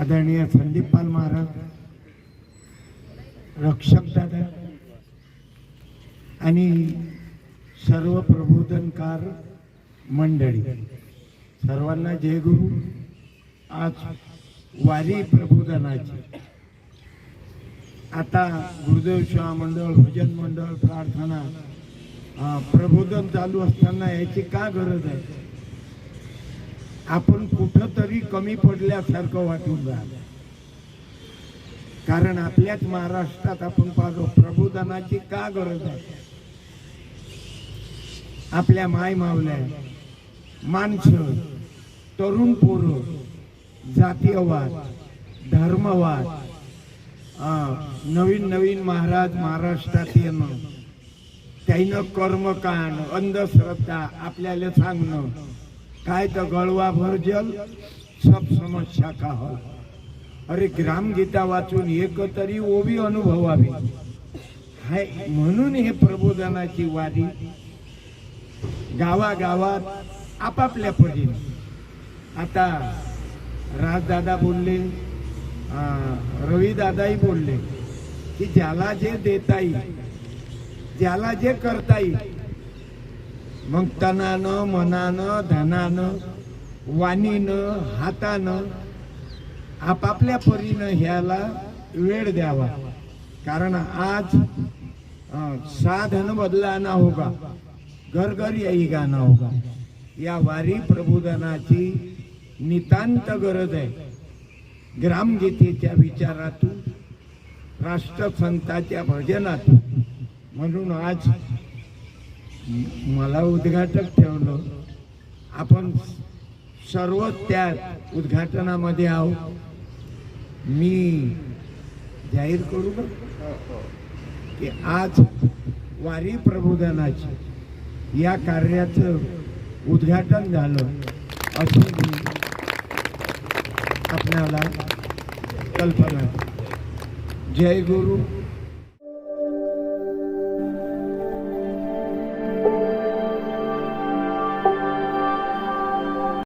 आदरणीय संदीप पाल महाराज रक्षक दादा आणि सर्व प्रबोधनकार मंडळी सर्वांना जय गुरु. आज वारी प्रबोधनाची. आता गुरुदेव सेवा मंडळ भजन मंडळ प्रार्थना प्रबोधन चालू असताना याची का गरज आहे? आपण कुठंतरी कमी पडल्यासारखं वाटून राहिलं. कारण आपल्याच महाराष्ट्रात आपण पाहतो प्रबोधनाची का गरज आहे? आपल्या माय मावल्या माणसं तरुण पोरं जातीयवाद धर्मवाद नवीन नवीन महाराज महाराष्ट्रात येणं त्याईनं कर्मकांड अंधश्रद्धा आपल्याला सांगणं काय तर गळवा भरजल सब समस्या का हो अरे ग्रामगीता वाचून एक तरी ओवी अनुभवावी. हाय म्हणून हे प्रबोधनाची वारी गावागावात आपापल्या परीने. आता राजदादा बोलले रवीदादाही बोलले की ज्याला जे देता येईल ज्याला जे करता येईल मग तनानं मनानं धनानं वाणीनं हातानं आपापल्या परीनं ह्याला वेळ द्यावा. कारण आज साधन साधन बदलाना होगा घर घर यही गाणं होगा. या वारी प्रबोधनाची नितांत गरज आहे. ग्रामगीतेच्या विचारातून राष्ट्रसंताच्या भजनातून. म्हणून आज मला उद्घाटक ठेवलं. आपण सर्व त्या उद्घाटनामध्ये आहोत. मी जाहीर करू का? की आज वारी प्रबोधनाची या कार्याचं उद्घाटन झालं असं मी आपल्याला कल्पना जय गुरु.